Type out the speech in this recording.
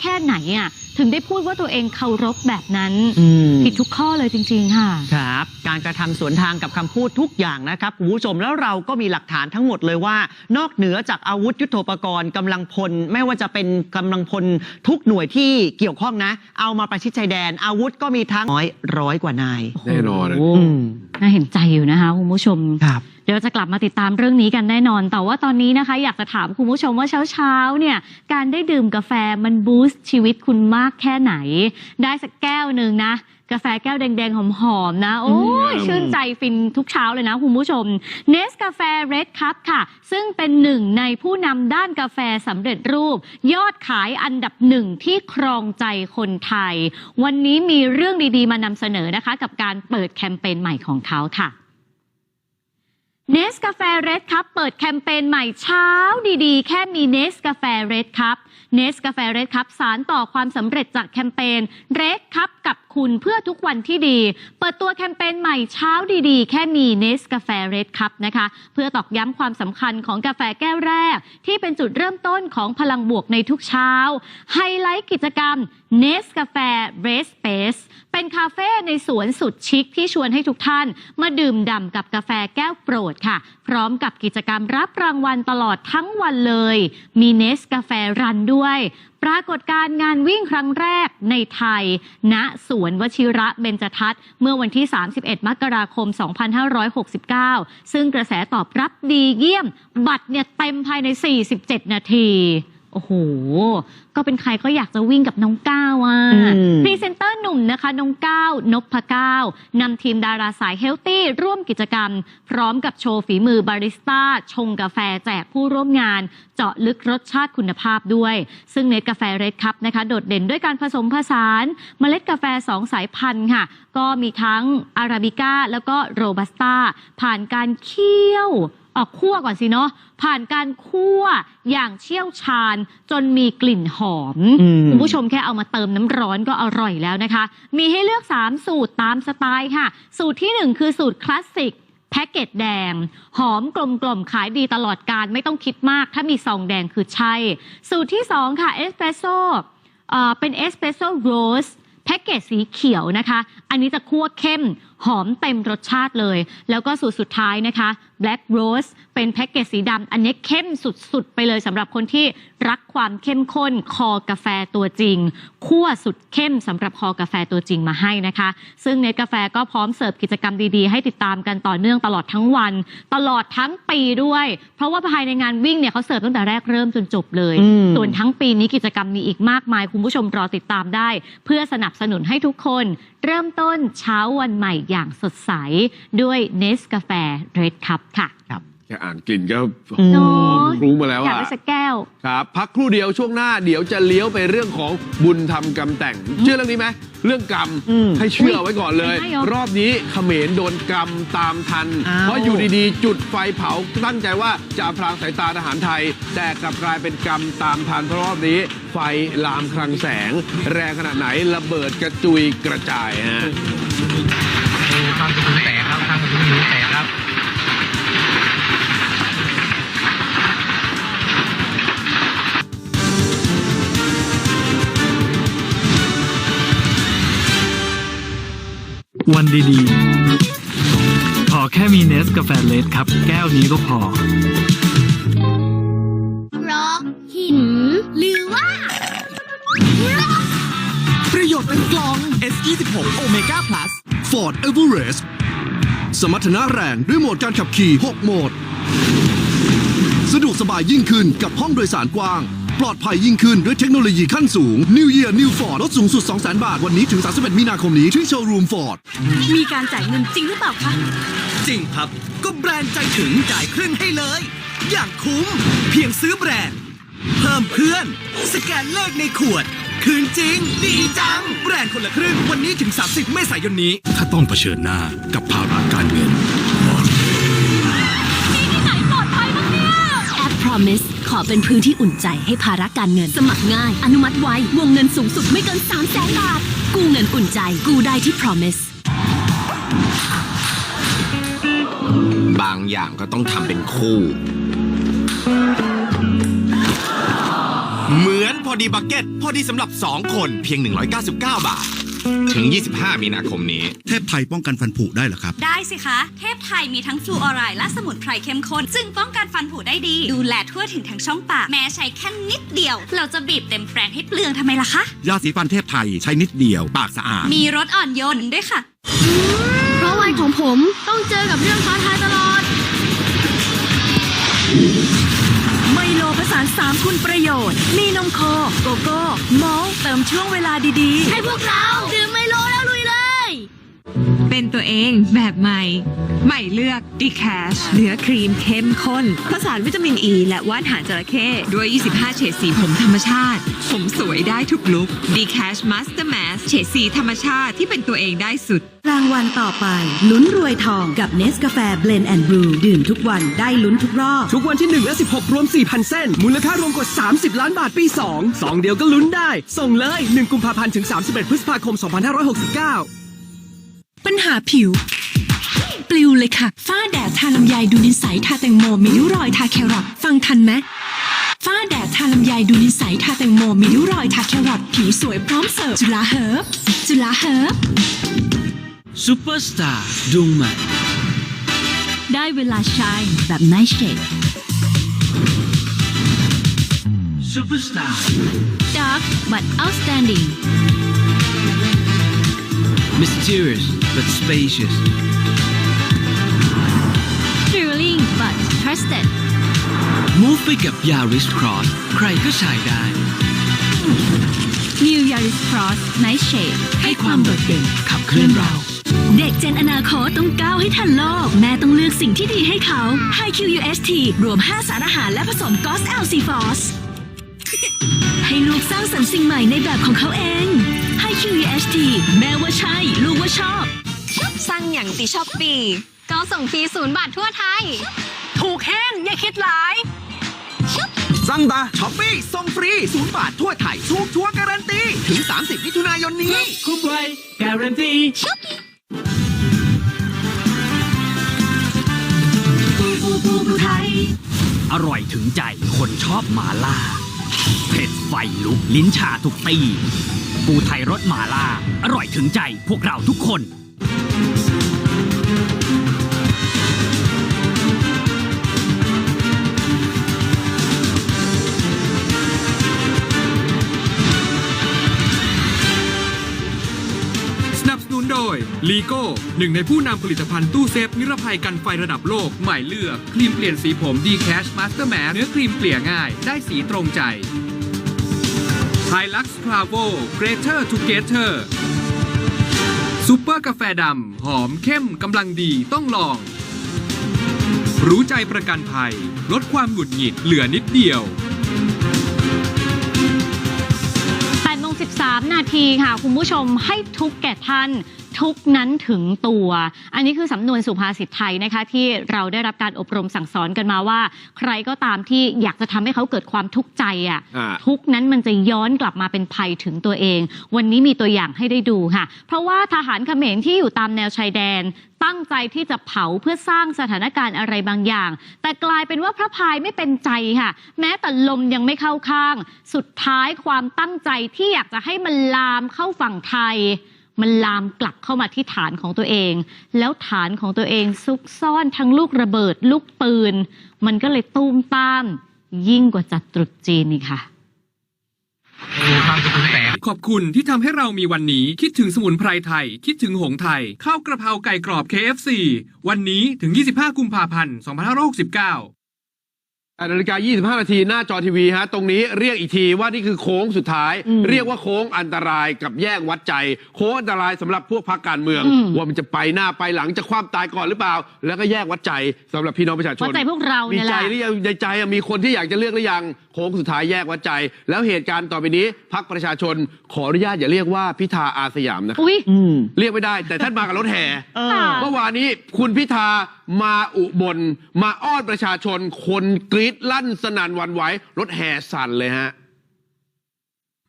แค่ไหนอะถึงได้พูดว่าตัวเองเคารพแบบนั้นอืมผิดทุกข้อเลยจริง ๆ ค่ะ ครับ การกระทำสวนทางกับคำพูดทุกอย่างนะครับคุณผู้ชมแล้วเราก็มีหลักฐานทั้งหมดเลยว่า นอกเหนือจากอาวุธยุโทโธปกรณ์กำลังพล ไม่ว่าจะเป็นกำลังพลทุกหน่วยที่เกี่ยวข้องนะ เอามาประชิดชายแดน อาวุธก็มีทั้งร้อยร้อยกว่านายแน่นอนอะอืมน่าเห็นใจอยู่นะคะคุณผู้ชมครับเดี๋ยวจะกลับมาติดตามเรื่องนี้กันแน่นอน แต่ว่าตอนนี้นะคะ อยากจะถามคุณผู้ชมว่าเช้าๆเนี่ยการได้ดื่มกาแฟมันบูสต์ชีวิตคุณมากแค่ไหน ได้สักแก้วหนึ่งนะกาแฟแก้วแดง ๆ หอม ๆ นะ โอ้ยอืมชื่นใจฟินทุกเช้าเลยนะ คุณผู้ชมเนสกาแฟเรดคัพค่ะ ซึ่งเป็นหนึ่งในผู้นำด้านกาแฟสำเร็จรูป ยอดขายอันดับหนึ่งที่ครองใจคนไทย วันนี้มีเรื่องดี ๆ มานำเสนอนะคะ กับการเปิดแคมเปญใหม่ของเขาค่ะ เนสกาแฟเรดครับ เปิดแคมเปญใหม่เช้าดีๆ แค่มีเนสกาแฟเรดครับเนสกาแฟเรดครับสารต่อความสำเร็จจากแคมเปญเรดครับกับคุณเพื่อทุกวันที่ดี เปิดตัวแคมเปญใหม่เช้าดีๆ แค่มีเนสกาแฟเรดครับนะคะ เพื่อตอกย้ำความสำคัญของกาแฟแก้วแรก ที่เป็นจุดเริ่มต้นของพลังบวกในทุกเช้า ไฮไลท์กิจกรรมเนสกาแฟเรสเปซ เป็นคาเฟ่ในสวนสุดชิคที่ชวนให้ทุกท่าน มาดื่มด่ำกับกาแฟแก้วโปรดค่ะ พร้อมกับกิจกรรมรับรางวัลตลอดทั้งวันเลย มีเนสกาแฟรันด้วย ปรากฏการงานวิ่งครั้งแรกในไทย ณสวนวชิระเบญจทัศน์เมื่อวันที่ 31 มกราคม 2569 ซึ่งกระแสตอบรับดีเยี่ยม บัตรเนี่ยเต็มภายใน 47 นาที โอ้โห ก็เป็นใครก็อยากจะวิ่งกับน้องก้าวอะอืมพรีเซนเตอร์หนุ่มนะคะ น้องก้าวนพก้าวนำทีมดาราสายเฮลตี้ร่วมกิจกรรม พร้อมกับโชว์ฝีมือบาริสต้า ชงกาแฟแจกผู้ร่วมงาน เจาะลึกรสชาติคุณภาพด้วย ซึ่งเนตกาแฟเรดคัพนะคะ โดดเด่นด้วยการผสมผสานเมล็ดกาแฟ2สายพันธุ์ค่ะ ก็มีทั้งอาราบิก้าแล้วก็โรบัสต้าผ่านการเคี่ยว ออกคั่วก่อนสิเนาะผ่านการคั่วอย่างเชี่ยวชาญ จนมีกลิ่นหอมอืมคุณผู้ชมแค่เอามาเติมน้ำร้อนก็อร่อยแล้วนะคะ มีให้เลือก 3 สูตรตามสไตล์ค่ะ สูตรทีหนึ่1 คือสูตรคลาสสิกแพ็กเกจแดง หอมกลมกล่อมขายดีตลอดการไม่ต้องคิดมาก ถ้ามีซองแดงคือใช่ สูตรที่ 2 ค่ะเอสเปรสโซ่เป็นเอสเปรสโซ่โรสแพ็กเกจสีเขียวนะคะ อันนี้จะคั่วเข้ม หอมเต็มรสชาติเลย แล้วก็สูตรสุดท้ายนะคะ Black Rose เป็นแพ็กเกจสีดำอันนี้เข้มสุดๆ ไปเลยสำหรับคนที่รักความเข้มข้นคอกาแฟตัวจริงคั่วสุดเข้มสำหรับคอกาแฟตัวจริงมาให้นะคะ ซึ่งเนตกาแฟก็พร้อมเสิร์ฟกิจกรรมดีๆ ให้ติดตามกันต่อเนื่องตลอดทั้งวัน ตลอดทั้งปีด้วย เพราะว่าภายในงานวิ่งเนี่ยเขาเสิร์ฟตั้งแต่แรกเริ่มจนจบเลยอืมส่วนทั้งปีนี้กิจกรรมมีอีกมากมาย คุณผู้ชมรอติดตามได้ เพื่อสนับสนุนให้ทุกคน เริ่มต้นเช้าวันใหม่อย่างสดใสด้วยเนสกาแฟเรดคัพค่ะแค่อ่านกลิ่นก็อืมเนาะรู้มาแล้วอยากอะ ได้สักแก้ว ครับ พักครู่เดียวช่วงหน้าเดี๋ยวจะเลี้ยวไปเรื่องของบุญทำกรรมแต่ง เชื่อเรื่องนี้ไหมเรื่องกรรมอืมให้เชื่อไว้ก่อนเลย ไม่ให้หรอ รอบนี้เขมรโดนกรรมตามทัน อ้าว เพราะอยู่ดีๆ จุดไฟเผาตั้งใจว่าจะพรางสายตาทหารไทย แต่กลับกลายเป็นกรรมตามทันเพราะรอบนี้ ไฟลามคลังแสง แรงขนาดไหนระเบิดกระจุยกระจายฮะข้างประตูแตกครับข้างประตูนิ้วแตกครับ วันดีๆ ขอแค่มีเนสกาแฟเลสครับ แก้วนี้ก็พอ ร็อกหิน หรือว่า ประโยชน์เป็นกลอง S26 Omega Plus Ford Everest สมรรถนะแรงด้วยโหมดการขับขี่ 6 โหมด สะดวกสบายยิ่งขึ้นกับห้องโดยสารกว้าง ปลอดภัยยิ่งขึ้นด้วยเทคโนโลยีขั้นสูง New Year New Ford ลดสูงสุด 200,000 บาท วันนี้ถึง 31 มีนาคมนี้ที่โชว์รูม Ford มีการจ่ายเงินจริงหรือเปล่าคะ จริงครับ ก็แบรนด์ใจถึงจ่ายครึ่งให้เลย อย่างคุ้ม เพียงซื้อแบรนด์ เพิ่มเพื่อน สแกนเลขในขวด คืนจริง ดีจัง แบรนด์คนละครึ่ง วันนี้ถึง 30 เมษายนนี้ ถ้าต้องเผชิญหน้ากับภาระการเงิน Promise ขอเป็นพื้นที่อุ่นใจให้ภาระการเงิน สมัครง่าย อนุมัติไววงเงินสูงสุดไม่เกิน3 0 0แสนบาท กู้เงินอุ่นใจ กู้ได้ที่ Promise บางอย่างก็ต้องทำเป็นคู่ เหมือนผอดีบักเก็ต พอดีสำหรับ 2 คนเพียง 199 บาท ถึง 25 มีนาคมนี้ เทพไทยป้องกันฟันผุได้เหรอครับ ได้สิคะ เทพไทยมีทั้งฟลูออไรด์และสมุนไพรเข้มข้นซึ่งป้องกันฟันผุได้ดี ดูแลทั่วถึงทั้งช่องปาก แม้ใช้แค่นิดเดียว เราจะบีบเต็มแปรงให้เปลืองทำไมล่ะคะ ยาสีฟันเทพไทยใช้นิดเดียวปากสะอาด มีรสอ่อนโยนด้วยค่ะ เพราะวัยของผมต้องเจอกับเรื่องท้าทายตลอด ไมโลผสาน3คุณประโยชน์ มีนมโคโกโก้มอลต์เติมช่วงเวลาดีๆ ให้พวกเรา ดื่มไมโลแล้วลุยเลย เป็นตัวเองแบบใหม่ ใหม่เลือกดีแคชเนื้อครีมเข้มข้นผสานวิตามินอ e ีและว่านหางจระเข้ด้วย 25 เฉดสีผมธรรมชาติ ผมสวยได้ทุกลุคดีแคชมาสเตอร์แมสเฉดสีธรรมชาติที่เป็นตัวเองได้สุด รางวัลต่อไป ลุ้นรวยทองกับเนสกาแฟเบลนแอนด์บลูดื่มทุกวันได้ลุ้นทุกรอบ ทุกวันที่1และ16 รวม 4,000 เส้น มูลค่ารวมกว่า 30 ล้านบาทปี 2 2 เดียวก็ลุ้นได้ ส่งเลย 1 กุมภาพันธ์ถึง 31 พฤษภาคม 2569 ปัญหาผิว ปลิวเลยค่ะ ฝ้าแดดทาลำไยดูนิสัยทาแตงโมมีริ้วรอยทาแครอทฟังทันไหมฝ้าแดดทาลำไยดูนิสัยทาแตงโมมีริ้วรอยทาแครอทผิวสวยพร้อมเสิร์ฟจุฬาเฮิร์บจุฬาเฮิร์บซูเปอร์สตาร์ดวงใหม่ได้เวลาชายแบบไนท์เชดซูเปอร์สตาร์ dark but outstanding mysterious but spacious thrilling but trusted move ไปกับ Yaris Cross ใครก็ใช้ได้ New Yaris Cross Night Shade ให้ความโดดเด่นขับเคลื่อนเรา เด็กเจนอนาคตต้องก้าวให้ทันโลก แม่ต้องเลือกสิ่งที่ดีให้เขา High QUST รวม 5 สารอาหารและผสม GOS LC Force ให้ลูกสร้างสรรค์สิ่งใหม่ในแบบของเขาเอง High QUST แม่ว่าใช่ ลูกว่าชอบสร้างอย่างติชอปปีก็ส่งทีศูนย์บาททั่วไทย ถูกแห้งอย่าคิดหลาย สั่งตาช้อปปี้ส่งฟรีศูนย์บาททั่วไทยทุกทัวร์การันตี ถึง 30 มิถุนายนนี้ คุ้มไว้การันตีอร่อยถึงใจคนชอบหมาล่า เผ็ดไฟลุกลิ้นชาทุกตี ปูไทยรสหมาล่า อร่อยถึงใจพวกเราทุกคน สนับสนุนโดยลีโก้หนึ่งในผู้นำผลิตภัณฑ์ตู้เซฟ นิรภัยกันไฟระดับโลก ใหม่เลือก ครีมเปลี่ยนสีผม D Cash Master m a เนื้อครีมเกลี่ยง่าย ได้สีตรงใจ ไฮลักซ์พลาโวเกรเทอร์ทูเกเทอร์ซูเปอร์กาแฟดำ หอมเข้มกำลังดีต้องลอง รู้ใจประกันภัย ลดความหงุดหงิดเหลือนิดเดียว8โมง13 นาทีค่ะ คุณผู้ชมให้ทุกแก่ท่าน ทุกนั้นถึงตัว อันนี้คือสำนวนสุภาษิตไทยนะคะที่เราได้รับการอบรมสั่งสอนกันมาว่า ใครก็ตามที่อยากจะทำให้เขาเกิดความทุกข์ใจอะอ่า ทุกข์นั้นมันจะย้อนกลับมาเป็นภัยถึงตัวเอง วันนี้มีตัวอย่างให้ได้ดูค่ะ เพราะว่าทหารเขมรที่อยู่ตามแนวชายแดน ตั้งใจที่จะเผาเพื่อสร้างสถานการณ์อะไรบางอย่าง แต่กลายเป็นว่าพระพายไม่เป็นใจค่ะ แม้แต่ลมยังไม่เข้าข้าง สุดท้ายความตั้งใจที่อยากจะให้มันลามเข้าฝั่งไทย มันลามกลับเข้ามาที่ฐานของตัวเอง แล้วฐานของตัวเองซุกซ่อนทั้งลูกระเบิด ลูกปืน มันก็เลยตูมตาม ยิ่งกว่าจัดตรุษจีนนี่ค่ะ ขอบคุณที่ทำให้เรามีวันนี้ คิดถึงสมุนไพรไทย คิดถึงหงไทย ข้าวกระเพราไก่กรอบ KFC วันนี้ถึง 25 กุมภาพันธ์ 2569 นาฬิกา 25 นาทีหน้าจอทีวีฮะ ตรงนี้เรียกอีกทีว่านี่คือโค้งสุดท้ายอืมเรียกว่าโค้งอันตรายกับแยกวัดใจ โค้งอันตรายสำหรับพวกพรรคการเมืองอืมว่ามันจะไปหน้าไปหลังจะคว่ำตายก่อนหรือเปล่า แล้วก็แยกวัดใจสำหรับพี่น้องประชาชนวัดใจพวกเรามีเนี่ยแหใจละหรือยังในใจอะมีคนที่อยากจะเลือกหรือยังโค้งสุดท้ายแยกวัดใจ แล้วเหตุการณ์ต่อไปนี้พักประชาชนขออนุญาตอย่าเรียกว่าพิธาอาสยามนะครับอุ้ยอืมเรียกไม่ได้ แต่ท่านมากับรถแห่เอค่ะอเมื่อวานนี้คุณพิธามาอุบลมาอ้อนประชาชนคนกรีดลั่นสนั่นหวันไหวรถแห่สั่นเลยฮะ